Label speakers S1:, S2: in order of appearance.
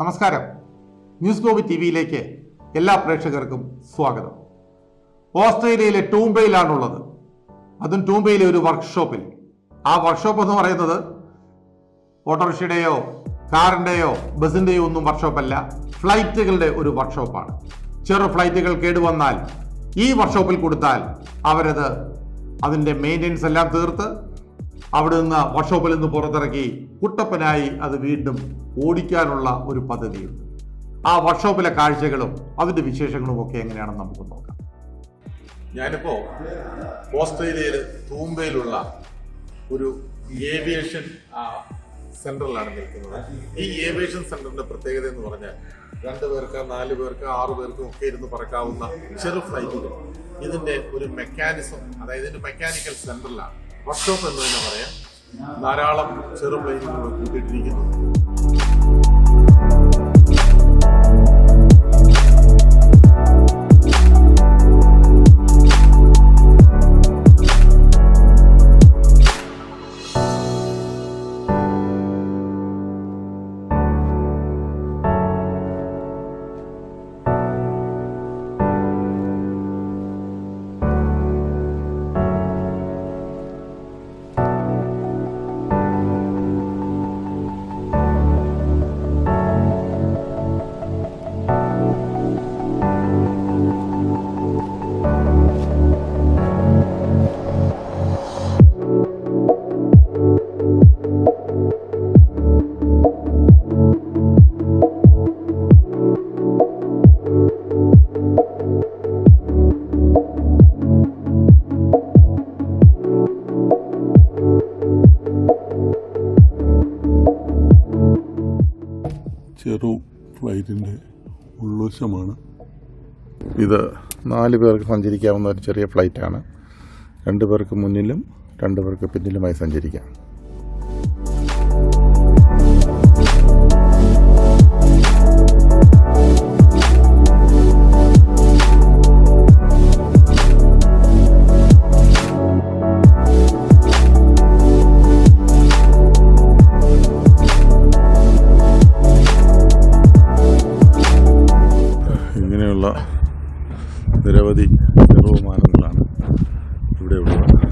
S1: നമസ്കാരം. News gobi T വിയിലേക്ക് എല്ലാ പ്രേക്ഷകർക്കും സ്വാഗതം. ഓസ്ട്രേലിയയിലെ ടൂംബയിലാണുള്ളത്. അതും ടൂംബയിലെ ഒരു വർക്ക്ഷോപ്പിൽ. ആ വർക്ക്ഷോപ്പ് എന്ന് പറയുന്നത് ഓട്ടോറിക്ഷയുടെയോ കാറിന്റെയോ ബസിന്റെയോ ഒന്നും വർക്ക്ഷോപ്പല്ല. ഫ്ലൈറ്റുകളുടെ ഒരു വർക്ക്ഷോപ്പാണ്. ചെറു ഫ്ലൈറ്റുകൾ കേടുവന്നാൽ ഈ വർക്ക്ഷോപ്പിൽ കൊടുത്താൽ അവരത് അതിന്റെ മെയിന്റെനൻസ് എല്ലാം തീർത്ത് അവിടെ നിന്ന് വർക്ക്ഷോപ്പിൽ നിന്ന് പുറത്തിറക്കി കുട്ടപ്പനായി അത് വീണ്ടും ഓടിക്കാനുള്ള ഒരു പദ്ധതിയുണ്ട്. ആ വർക്ക്ഷോപ്പിലെ കാഴ്ചകളും അതിന്റെ വിശേഷങ്ങളും ഒക്കെ എങ്ങനെയാണെന്ന് നമുക്ക് നോക്കാം. ഞാനിപ്പോ ഓസ്ട്രേലിയയിൽ തൂമ്പയിലുള്ള ഒരു ഏവിയേഷൻ സെന്ററിലാണ് നിൽക്കുന്നത്. ഈ ഏവിയേഷൻ സെന്ററിന്റെ പ്രത്യേകത എന്ന് പറഞ്ഞാൽ രണ്ട് പേർക്ക് നാല് പേർക്ക് ആറ് പേർക്കും ഒക്കെ ഇരുന്ന് പറക്കാവുന്ന ചെറു ഫ്ലൈറ്റുകൾ. ഇതിന്റെ ഒരു മെക്കാനിസം അതായത് ഇതിന്റെ മെക്കാനിക്കൽ സെന്ററിലാണ് വർക്ക്ഷോപ്പ് എന്ന് തന്നെ പറയാം. ധാരാളം ചെറു പ്ലേറ്റുകൾ കൂട്ടിയിട്ടിരിക്കുന്നു.
S2: ചെറു ഫ്ലൈറ്റിന്റെ ഉൾവശമാണ്.
S3: ഇത് നാല് പേർക്ക് സഞ്ചരിക്കാവുന്ന ഒരു ചെറിയ ഫ്ലൈറ്റാണ്. രണ്ട് പേർക്ക് മുന്നിലും രണ്ട് പേർക്ക് പിന്നിലുമായി സഞ്ചരിക്കാം. ഇങ്ങനെയുള്ള നിരവധി ബഹുമാനങ്ങളാണ് ഇവിടെ ഉള്ളത്